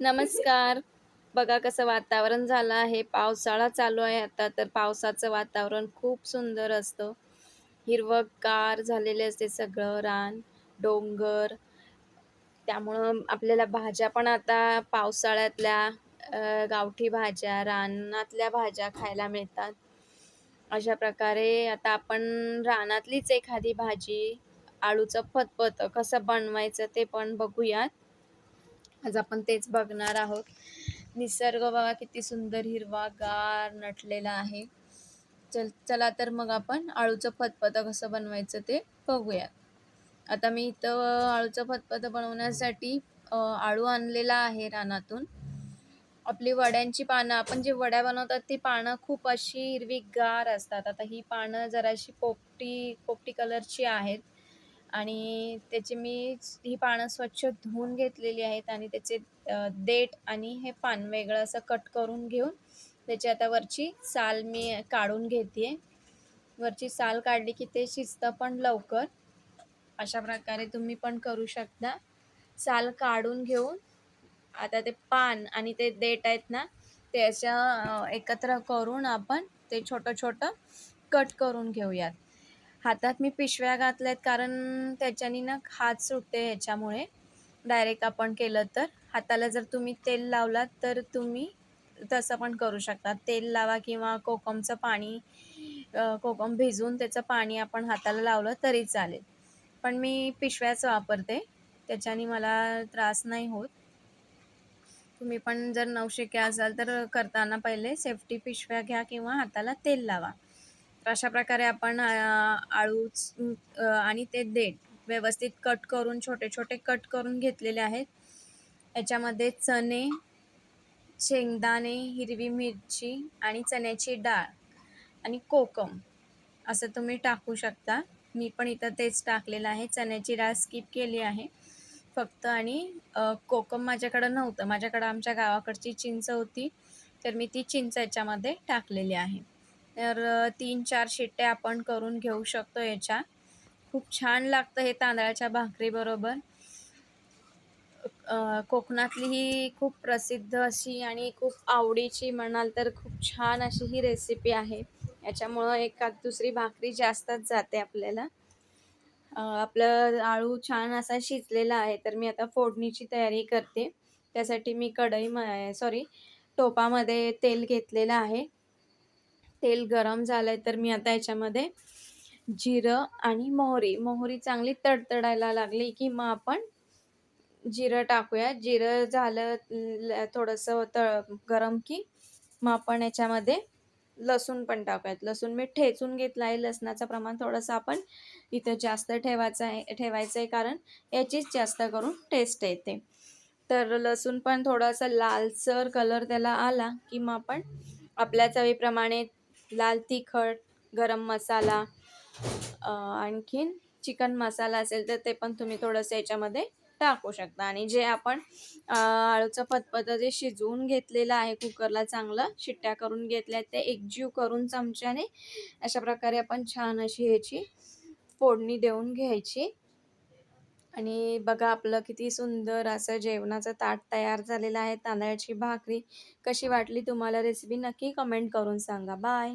नमस्कार. बघा कसं वातावरण झालं आहे. पावसाळा चालू आहे आता, तर पावसाचं वातावरण खूप सुंदर असतं. हिरवगार झालेले असते सगळं रान, डोंगर. त्यामुळं आपल्याला भाज्या पण आता पावसाळ्यातल्या गावठी भाज्या, रानातल्या भाज्या खायला मिळतात. अशा प्रकारे आता आपण रानातलीच एखादी भाजी, आळूचं फतफत कसं बनवायचं ते पण बघूयात. आज आपण तेच बघणार आहोत. निसर्ग बघा किती सुंदर हिरवागार नटलेला आहे. चल चला तर मग आपण अळूचं फतपतं कसं बनवायचं ते बघूयात आता मी इथं अळूचं फतपतं बनवण्यासाठी आळू आणलेला आहे रानातून. आपली वड्यांची पानं आपण जे वड्या बनवतात ती पानं खूप अशी हिरवीगार असतात. आता ही पानं जराशी पोपटी पोपटी कलरची आहेत आणि त्याची मी ही पानं स्वच्छ धुवून घेतलेली आहेत आणि त्याचे देठ आणि हे पान वेगळं असं कट करून घेऊन त्याची आता वरची साल मी काढून घेते वरची साल काढली की ते शिजतं पण लवकर. अशा प्रकारे तुम्ही पण करू शकता. साल काढून घेऊन आता ते पान आणि ते देठ आहेत ना, ते एकत्र करून आपण ते छोटं-छोटं कट करून घेऊयात. हातात मी पिशव्या घातल्या आहेत कारण त्याच्यानी ना हात सुटते ह्याच्यामुळे. डायरेक्ट आपण केलं तर. हाताला जर तुम्ही तेल लावलात तर तुम्ही तसं पण करू शकता. तेल लावा किंवा कोकमचं पाणी कोकम भिजवून त्याचं पाणी आपण हाताला लावलं तरी चालेल. पण मी पिशव्याच वापरते. त्याच्याने मला त्रास नाही होत. तुम्ही पण जर नवशिक्या असाल तर करताना पहिले सेफ्टी पिशव्या घ्या किंवा हाताला तेल लावा. तर अशा प्रकारे आपण आळू आळूच आणि ते देठ व्यवस्थित कट करून छोटे-छोटे कट करून घेतलेले आहेत. याच्यामध्ये चणे, शेंगदाणे, हिरवी मिरची आणि चण्याची डाळ आणि कोकम असं तुम्ही टाकू शकता. मी पण इथं तेच टाकलेलं आहे. चण्याची डाळ स्किप केली आहे फक्त आणि कोकम माझ्याकडं नव्हतं. माझ्याकडं आमच्या गावाकडची चिंच होती, तर मी ती चिंच याच्यामध्ये टाकलेली आहे. तर तीन चार शिट्ट्या आपण करून घेऊ शकतो याच्या. खूप छान लागतं हे तांदळाच्या भाकरीबरोबर. कोकणातली ही खूप प्रसिद्ध अशी आणि खूप आवडीची म्हणाल तर खूप छान अशी ही रेसिपी आहे. याच्यामुळं एखाद दुसरी भाकरी जास्तच जाते आपल्याला. आपलं आळू छान असा शिजलेला आहे, तर मी आता फोडणीची तयारी करते. त्यासाठी मी कढई सॉरी टोपामध्ये तेल घेतलेलं आहे. तेल गरम झालंय तर मी आता याच्यामध्ये जिरं आणि मोहरी, मोहरी चांगली तडतडायला लागली की मग आपण जिरं टाकूया. जिरं झालं ल थोडंसं तळ गरम की मग आपण याच्यामध्ये लसूण पण टाकूयात. लसूण मी ठेचून घेतला आहे. लसणाचं प्रमाण थोडंसं आपण इथं जास्त ठेवायचं आहे ठेवायचं आहे कारण याचीच जास्त करून टेस्ट येते. तर लसूण पण थोडासा लालसर कलर त्याला आला की मग आपण आपल्या चवीप्रमाणे लाल तिखट, गरम मसाला आणखीन चिकन मसाला असेल तर ते पण तुम्ही थोडंसं याच्यामध्ये टाकू शकता आणि जे आपण आळूचं फतफतं जे शिजवून घेतलेलं आहे कुकरला चांगलं शिट्ट्या करून घेतल्या ते एकजीव करून चमच्याने अशा प्रकारे आपण छान अशी ह्याची फोडणी देऊन घ्यायची. आणि बघा आपलं किती सुंदर असं जेवणाचं ताट तयार झालेलं आहे. तांदळाची भाकरी. कशी वाटली तुम्हाला रेसिपी नक्की कमेंट करून सांगा. बाय.